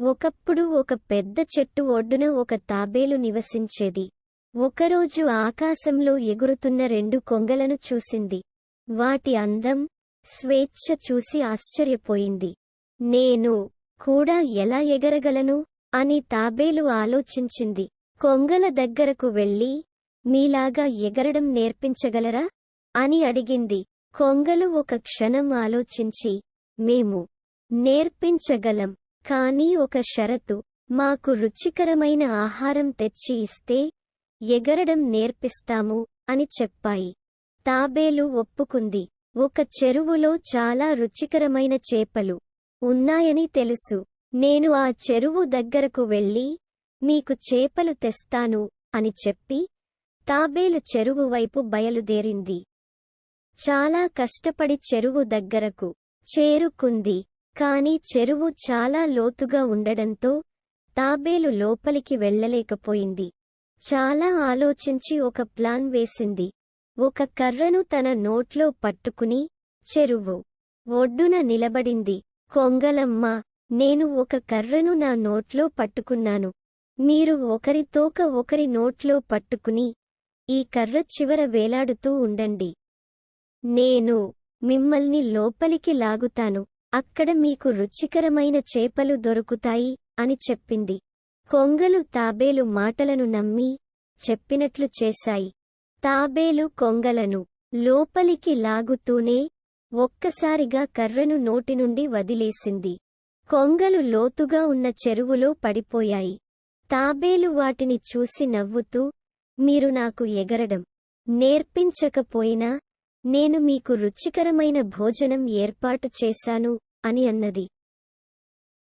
ఒకప్పుడు ఒక పెద్ద చెట్టు ఒడ్డున ఒక తాబేలు నివసించేది. ఒకరోజు ఆకాశంలో ఎగురుతున్న రెండు కొంగలను చూసింది. వాటి అందం స్వేచ్ఛ చూసి ఆశ్చర్యపోయింది. నేను కూడా ఎలా ఎగరగలను? అని తాబేలు ఆలోచించింది. కొంగల దగ్గరకు వెళ్ళి మీలాగా ఎగరడం నేర్పించగలరా? అని అడిగింది. కొంగలు ఒక క్షణం ఆలోచించి మేము నేర్పించగలం. కానీ ఒక షరతు. మాకు రుచికరమైన ఆహారం తెచ్చి ఇస్తే ఎగరడం నేర్పిస్తాము అని చెప్పాయి. తాబేలు ఒప్పుకుంది. ఒక చెరువులో చాలా రుచికరమైన చేపలు ఉన్నాయని తెలుసు. నేను ఆ చెరువు దగ్గరకు వెళ్ళి మీకు చేపలు తెస్తాను అని చెప్పి తాబేలు చెరువు వైపు బయలుదేరింది. చాలా కష్టపడి చెరువు దగ్గరకు చేరుకుంది. కాని చెరువు చాలా లోతుగా ఉండడంతో తాబేలు లోపలికి వెళ్ళలేకపోయింది. చాలా ఆలోచించి ఒక ప్లాన్ వేసింది. ఒక కర్రను తన నోట్లో పట్టుకుని చెరువు ఒడ్డున నిలబడింది. కొంగలమ్మ నేను ఒక కర్రను నా నోట్లో పట్టుకున్నాను. మీరు ఒకరి తోక ఒకరి నోట్లో పట్టుకుని ఈ కర్ర చివర వేలాడుతూ ఉండండి. నేను మిమ్మల్ని లోపలికి లాగుతాను. అక్కడ మీకు రుచికరమైన చేపలు దొరుకుతాయి అని చెప్పింది. కొంగలు తాబేలు మాటలను నమ్మి చెప్పినట్లు చేశాయి. తాబేలు కొంగలను లోపలికి లాగుతూనే ఒక్కసారిగా కర్రను నోటి నుండి వదిలేసింది. కొంగలు లోతుగా ఉన్న చెరువులో పడిపోయాయి. తాబేలు వాటిని చూసి నవ్వుతూ మీరు నాకు ఎగరడం నేర్పించకపోయినా నేను మీకు రుచికరమైన భోజనం ఏర్పాటు చేశాను అని అన్నది.